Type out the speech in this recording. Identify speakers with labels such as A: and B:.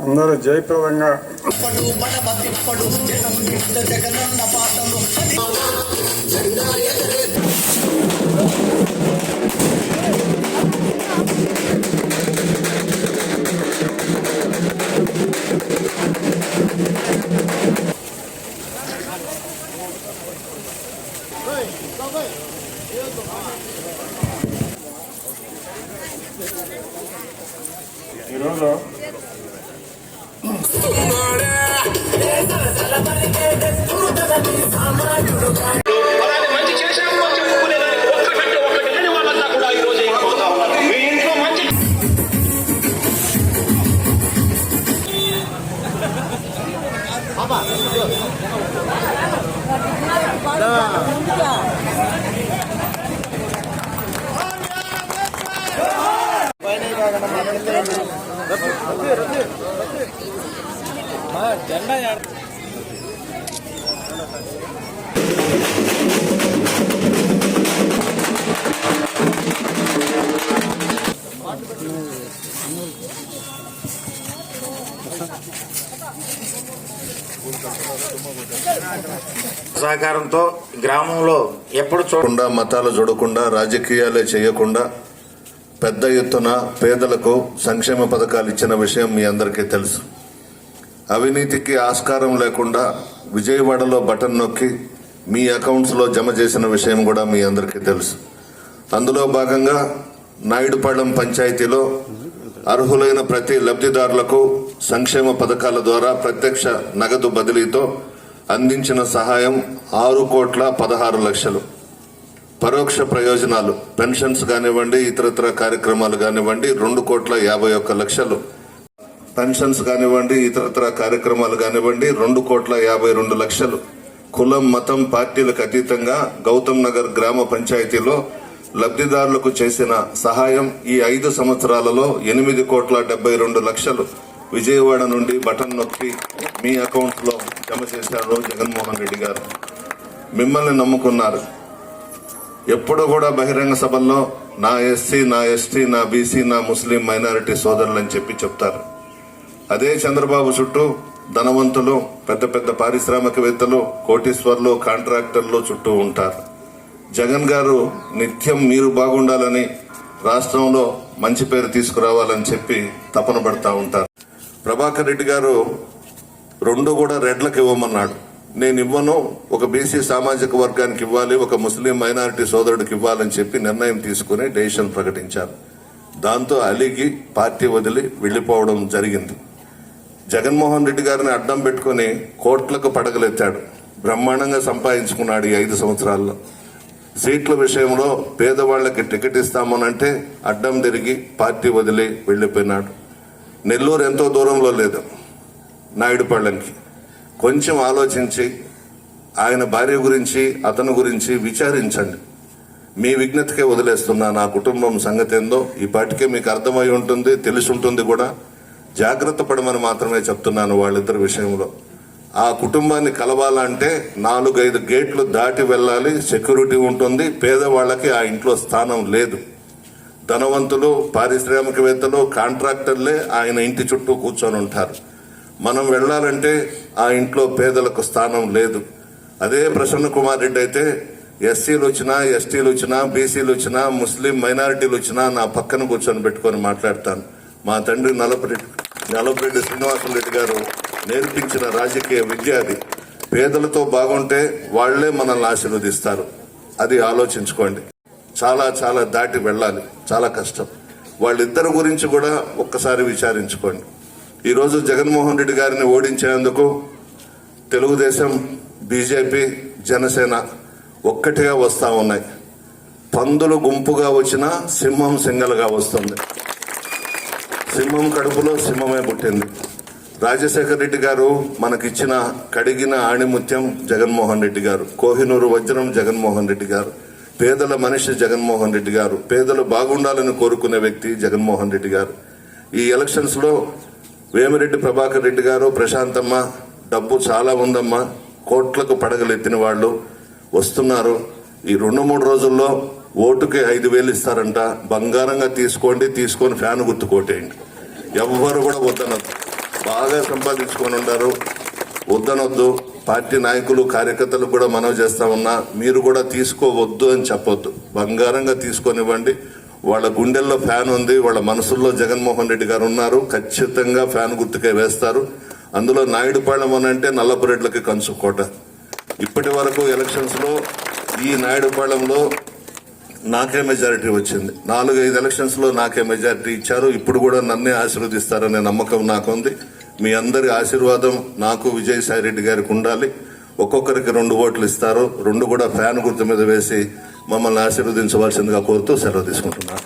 A: అందరూ జయప్రదంగా ఈరోజు
B: సహకారంతో గ్రామంలో ఎప్పుడు
C: చూడకుండా మతాలు చూడకుండా రాజకీయాలే చేయకుండా పెద్ద ఎత్తున పేదలకు సంక్షేమ పథకాలు ఇచ్చిన విషయం మీ అందరికీ తెలుసు. అవినీతికి ఆస్కారం లేకుండా విజయవాడలో బటన్ నొక్కి మీ అకౌంట్స్లో జమ చేసిన విషయం కూడా మీ అందరికీ తెలుసు. అందులో భాగంగా నాయుడుపాళెం పంచాయతీలో అర్హులైన ప్రతి లబ్ధిదారులకు సంక్షేమ పథకాల ద్వారా ప్రత్యక్ష నగదు బదిలీతో అందించిన సహాయం ఆరు కోట్ల పదహారు లక్షలు. పరోక్ష ప్రయోజనాలు పెన్షన్స్ కానివ్వండి ఇతరత్ర కార్యక్రమాలు కానివ్వండి రెండు కోట్ల యాభై ఒక్క లక్షలు. పెన్షన్స్ కానివ్వండి ఇతరత్ర కార్యక్రమాలు కానివ్వండి రెండు కోట్ల యాభై రెండు లక్షలు. కులం మతం పార్టీలకు అతీతంగా గౌతమ్ నగర్ గ్రామ పంచాయతీలో లబ్ధిదారులకు చేసిన సహాయం ఈ ఐదు సంవత్సరాలలో ఎనిమిది కోట్ల డెబ్బై రెండు లక్షలు. విజయవాడ నుండి బటన్ నొక్కి మీ అకౌంట్లో లో జమ చేశారు జగన్మోహన్ రెడ్డి గారు. మిమ్మల్ని నమ్ముకున్నారు. ఎప్పుడు కూడా బహిరంగ సభల్లో నా ఎస్సీ నా ఎస్టీ నా బీసీ నా ముస్లిం మైనారిటీ సోదరులు అని చెప్పి చెప్తారు. అదే చంద్రబాబు చుట్టూ ధనవంతులు పెద్ద పెద్ద పారిశ్రామికవేత్తలు కోటీశ్వర్లు కాంట్రాక్టర్లు చుట్టూ ఉంటారు. జగన్ గారు నిత్యం మీరు బాగుండాలని రాష్ట్రంలో మంచి పేరు తీసుకురావాలని చెప్పి తపన పడతా ఉంటారు. ప్రభాకర్ రెడ్డి గారు రెండు కూడా రెడ్లకు ఇవ్వమన్నాడు. నేను ఇవ్వను ఒక బీసీ సామాజిక వర్గానికి ఇవ్వాలి ఒక ముస్లిం మైనారిటీ సోదరుడికి ఇవ్వాలని చెప్పి నిర్ణయం తీసుకుని డెసిషన్ ప్రకటించారు. దాంతో అలిగి పార్టీ వదిలి వెళ్ళిపోవడం జరిగింది. జగన్మోహన్ రెడ్డి గారిని అడ్డం పెట్టుకుని కోట్లకు పడగలెత్తాడు. బ్రహ్మాండంగా సంపాదించుకున్నాడు ఈ ఐదు సంవత్సరాల్లో. సీట్ల విషయంలో పేదవాళ్ళకి టికెట్ ఇస్తామనంటే అడ్డం తిరిగి పార్టీ వదిలి వెళ్ళిపోయినాడు నెల్లూరు ఎంతో దూరంలో లేదు నాయుడుపాళ్ళంకి. కొంచెం ఆలోచించి ఆయన భార్య గురించి అతని గురించి విచారించండి. మీ విజ్ఞతకే వదిలేస్తున్నా నా కుటుంబం సంగతి ఏందో ఈ పాటికే మీకు అర్థమై ఉంటుంది తెలిసి ఉంటుంది కూడా. జాగ్రత్త పడమని మాత్రమే చెప్తున్నాను వాళ్ళిద్దరి విషయంలో. ఆ కుటుంబాన్ని కలవాలంటే నాలుగైదు గేట్లు దాటి వెళ్ళాలి సెక్యూరిటీ ఉంటుంది పేదవాళ్ళకి ఆ ఇంట్లో స్థానం లేదు. ధనవంతులు పారిశ్రామికవేత్తలు కాంట్రాక్టర్లే ఆయన ఇంటి చుట్టూ కూర్చొని ఉంటారు. మనం వెళ్ళాలంటే ఆ ఇంట్లో పేదలకు స్థానం లేదు. అదే ప్రసన్న కుమార్ రెడ్డి అయితే ఎస్సీలు వచ్చినా ఎస్టీలు వచ్చినా బీసీలు వచ్చినా ముస్లిం మైనారిటీలు వచ్చినా నా పక్కన కూర్చొని పెట్టుకొని మాట్లాడతాను. మా తండ్రి నలపరెడ్డి నలపరెడ్డి శ్రీనివాసరెడ్డి గారు నేర్పించిన రాజకీయ విద్య అది. పేదలతో బాగుంటే వాళ్ళే మనల్ని ఆశీర్వదిస్తారు. అది ఆలోచించుకోండి. చాలా చాలా దాటి వెళ్ళాలి. చాలా కష్టం. వాళ్ళిద్దరి గురించి కూడా ఒక్కసారి విచారించుకోండి. ఈరోజు జగన్మోహన్ రెడ్డి గారిని ఓడించేందుకు తెలుగుదేశం బీజేపీ జనసేన ఒక్కటిగా వస్తా ఉన్నాయి. పందులు గుంపుగా వచ్చినా సింహం సింగల్గా వస్తుంది. సింహం కడుపులో సింహమే పుట్టింది. రాజశేఖర రెడ్డి గారు మనకిచ్చిన కడిగిన ఆణిముత్యం జగన్మోహన్ రెడ్డి గారు. కోహినూరు వజ్రం జగన్మోహన్ రెడ్డి గారు. పేదల మనిషి జగన్మోహన్ రెడ్డి గారు. పేదలు బాగుండాలని కోరుకునే వ్యక్తి జగన్మోహన్ రెడ్డి గారు. ఈ ఎలక్షన్స్లో వేమిరెడ్డి ప్రభాకర్ రెడ్డి గారు ప్రశాంతమ్మ డబ్బు చాలా ఉందమ్మా. కోట్లకు పడగలెత్తిన వాళ్ళు వస్తున్నారు. ఈ రెండు మూడు రోజుల్లో ఓటుకి ఐదు వేలు ఇస్తారంట. బంగారంగా తీసుకోండి తీసుకొని ఫ్యాన్ గుర్తు కొట్టేయండి ఎవ్వరు కూడా వద్దనొద్దు. బాగా సంపాదించుకొని ఉంటారు వద్దనొద్దు. పార్టీ నాయకులు కార్యకర్తలు కూడా మనవి చేస్తా ఉన్నా మీరు కూడా తీసుకోవద్దు అని చెప్పొద్దు. బంగారంగా తీసుకొనివ్వండి. వాళ్ళ గుండెల్లో ఫ్యాన్ ఉంది. వాళ్ళ మనసుల్లో జగన్మోహన్ రెడ్డి గారు ఉన్నారు. ఖచ్చితంగా ఫ్యాన్ గుర్తుకే వేస్తారు. అందులో నాయుడుపాళెం అని అంటే నల్లపురెడ్లకి కంచుకోట ఇప్పటి వరకు ఎలక్షన్స్లో ఈ నాయుడుపాళెంలో నాకే మెజారిటీ వచ్చింది. నాలుగు ఐదు ఎలక్షన్స్లో నాకే మెజారిటీ ఇచ్చారు. ఇప్పుడు కూడా నన్నే ఆశీర్వదిస్తారనే నమ్మకం నాకుంది. మీ అందరి ఆశీర్వాదం నాకు విజయసాయి రెడ్డి గారికి ఉండాలి. ఒక్కొక్కరికి రెండు ఓట్లు ఇస్తారు. రెండు కూడా ఫ్యాన్ గుర్తు మీద వేసి మమ్మల్ని ఆశీర్వదించవలసిందిగా కోరుతూ సెలవు తీసుకుంటున్నాను.